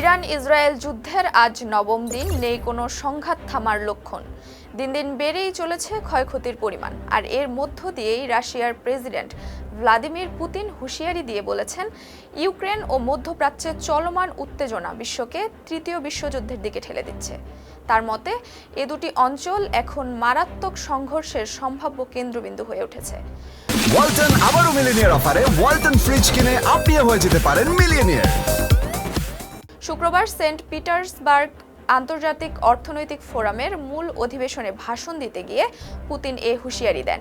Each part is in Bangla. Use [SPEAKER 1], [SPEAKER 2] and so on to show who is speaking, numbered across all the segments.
[SPEAKER 1] ইরান ইসরায়েল যুদ্ধের আজ নবম দিন, নেই কোনো সংঘাত থামার লক্ষণ। দিন দিন বেড়েই চলেছে ক্ষয়ক্ষতির পরিমাণ। আর এর মধ্য দিয়েই রাশিয়ার প্রেসিডেন্ট ভ্লাদিমির পুতিন হুঁশিয়ারি দিয়ে বলেছেন, ইউক্রেন ও মধ্যপ্রাচ্যের চলমান উত্তেজনা বিশ্বকে তৃতীয় বিশ্বযুদ্ধের দিকে ঠেলে দিচ্ছে। তার মতে, এ দুটি অঞ্চল এখন মারাত্মক সংঘর্ষের সম্ভাব্য কেন্দ্রবিন্দু হয়ে উঠেছে।
[SPEAKER 2] ওয়ালটন আবারও মিলিনিয়ার অফারে। ওয়ালটন ফ্রিজ কিনে আপনিও হয়ে যেতে পারেন মিলিয়নিয়ার।
[SPEAKER 1] শুক্রবার সেন্ট পিটার্সবার্গ আন্তর্জাতিক অর্থনৈতিক ফোরামের মূল অধিবেশনে ভাষণ দিতে গিয়ে পুতিন এ হুঁশিয়ারি দেন।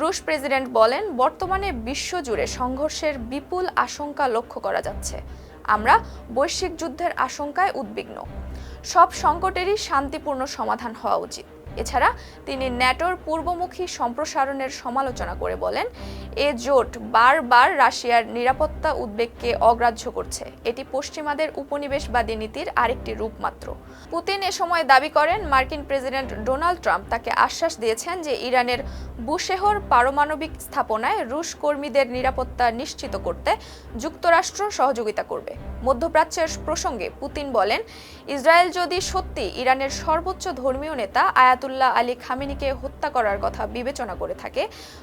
[SPEAKER 1] রুশ প্রেসিডেন্ট বলেন, বর্তমানে বিশ্বজুড়ে সংঘর্ষের বিপুল আশঙ্কা লক্ষ্য করা যাচ্ছে। আমরা বৈশ্বিক যুদ্ধের আশঙ্কায় উদ্বিগ্ন। সব সংকটেরই শান্তিপূর্ণ সমাধান হওয়া উচিত। এছাড়া তিনি ন্যাটোর পূর্বমুখী সম্প্রসারণের সমালোচনা করে বলেন, এ জোট বারবার রাশিয়ার নিরাপত্তা উদ্বেগকে অগ্রাহ্য করছে। এটি পশ্চিমাদের উপনিবেশবাদী নীতির আরেকটি রূপ মাত্র। পুতিন এ সময় দাবি করেন, মার্কিন প্রেসিডেন্ট ডোনাল্ড ট্রাম্প তাকে আশ্বাস দিয়েছেন যে ইরানের বুশেহর পারমাণবিক স্থাপনায় রুশ কর্মীদের নিরাপত্তা নিশ্চিত করতে যুক্তরাষ্ট্র সহযোগিতা করবে। মধ্যপ্রাচ্যের প্রসঙ্গে পুতিন বলেন, ইসরায়েল যদি সত্যি ইরানের সর্বোচ্চ ধর্মীয় নেতা আয়াতুল্লাহ আলী খামেনিকে হত্যা করার কথা বিবেচনা করে থাকে।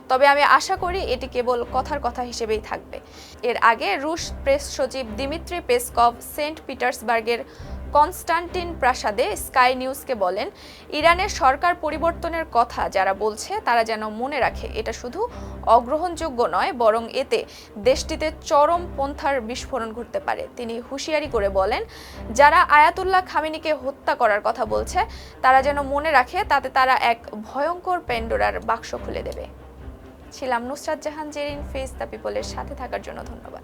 [SPEAKER 1] তবে আমি আশা করি এটি কেবল কথার কথা হিসেবেই থাকবে। এর আগে রুশ প্রেস সচিব দিমিত্রি পেসকভ সেন্ট পিটার্সবার্গের কনস্টান্টিন প্রাসাদে স্কাই নিউজকে বলেন, ইরানের সরকার পরিবর্তনের কথা যারা বলছে, তারা যেন মনে রাখে, এটা শুধু অগ্রহণযোগ্য নয়, বরং এতে দেশটিতে চরম পন্থার বিস্ফোরণ ঘটতে পারে। তিনি হুঁশিয়ারি করে বলেন, যারা আয়াতুল্লাহ খামেনিকে হত্যা করার কথা বলছে, তারা যেন মনে রাখে, তাতে তারা এক ভয়ঙ্কর পেন্ডোরার বাক্স খুলে দেবে। ছিলাম নুসরাত জাহান, জেরিন ফেস দ্য পিপলের সাথে থাকার জন্য ধন্যবাদ।